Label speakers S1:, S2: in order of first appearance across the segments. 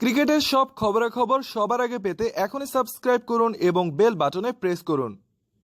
S1: ক্রিকেটের সব খবরাখবর সবার আগে পেতে এখনই সাবস্ক্রাইব করুন এবং বেল বাটনে প্রেস করুন।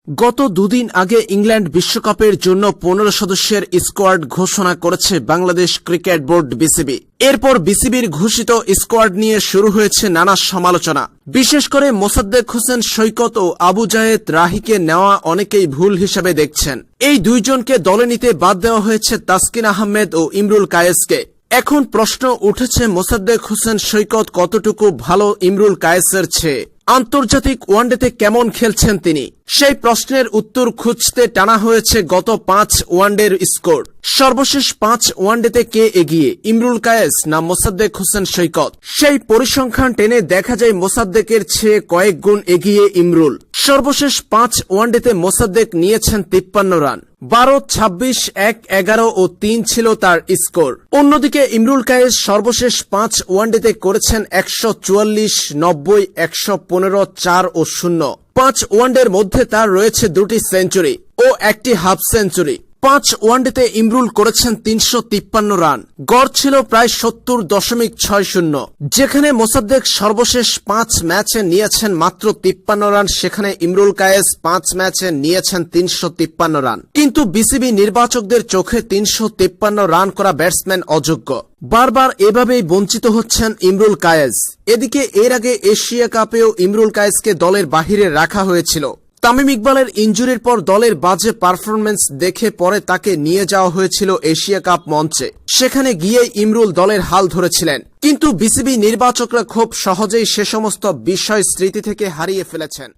S2: গত দুদিন আগে ইংল্যান্ড বিশ্বকাপের জন্য পনেরো সদস্যের স্কোয়াড ঘোষণা করেছে বাংলাদেশ ক্রিকেট বোর্ড বিসিবি। এরপর বিসিবির ঘোষিত স্কোয়াড নিয়ে শুরু হয়েছে নানা সমালোচনা। বিশেষ করে মোসাদ্দেক হোসেন সৈকত ও আবু জায়েদ রাহিকে নেওয়া অনেকেই ভুল হিসেবে দেখছেন। এই দুইজনকে দলে নিতে বাদ দেওয়া হয়েছে তাসকিন আহমেদ ও ইমরুল কায়েসকে। এখন প্রশ্ন উঠেছে, মোসাদ্দেক হোসেন সৈকত কতটুকু ভালো ইমরুল কায়েসের চেয়ে? আন্তর্জাতিক ওয়ানডেতে কেমন খেলছেন তিনি? সেই প্রশ্নের উত্তর খুঁজতে টানা হয়েছে গত পাঁচ ওয়ানডের স্কোর। সর্বশেষ পাঁচ ওয়ানডেতে কে এগিয়ে? ইমরুল কায়েস না মোসাদ্দেক হোসেন সৈকত? সেই পরিসংখ্যান টেনে দেখা যায় মোসাদ্দেকের চেয়ে কয়েক গুণ এগিয়ে ইমরুল। সর্বশেষ পাঁচ ওয়ানডেতে মোসাদ্দেক নিয়েছেন তিপ্পান্ন রান। বারো, ছাব্বিশ, এক, এগারো ও তিন ছিল তার স্কোর। অন্যদিকে ইমরুল কায়েস সর্বশেষ পাঁচ ওয়ানডেতে করেছেন একশো চুয়াল্লিশ, নব্বই, একশো পনেরো, চার ও শূন্য। পাঁচ ওয়ানডের মধ্যে তার রয়েছে দুটি সেঞ্চুরি ও একটি হাফ সেঞ্চুরি। পাঁচ ওয়ানডেতে ইমরুল করেছেন তিনশো তিপ্পান্ন রান। গড় ছিল প্রায় সত্তর দশমিক ছয় শূন্য। যেখানে মোসাদ্দেক সর্বশেষ পাঁচ ম্যাচে নিয়েছেন মাত্র তিপ্পান্ন রান, সেখানে ইমরুল কায়েস পাঁচ ম্যাচে নিয়েছেন তিনশো তিপ্পান্ন রান। কিন্তু বিসিবি নির্বাচকদের চোখে তিনশো তিপ্পান্ন রান করা ব্যাটসম্যান অযোগ্য। বারবার এভাবেই বঞ্চিত হচ্ছেন ইমরুল কায়েস। এদিকে এর আগে এশিয়া কাপেও ইমরুল কায়েসকে দলের বাহিরে রাখা হয়েছিল। তামিম ইকবালের ইঞ্জুরির পর দলের বাজে পারফরমেন্স দেখে পরে তাকে নিয়ে যাওয়া হয়েছিল এশিয়া কাপ মঞ্চে। সেখানে গিয়ে ইমরুল দলের হাল ধরেছিলেন। কিন্তু বিসিবি নির্বাচকরা খুব সহজেই সে সমস্ত বিষয় স্মৃতি থেকে হারিয়ে ফেলেছেন।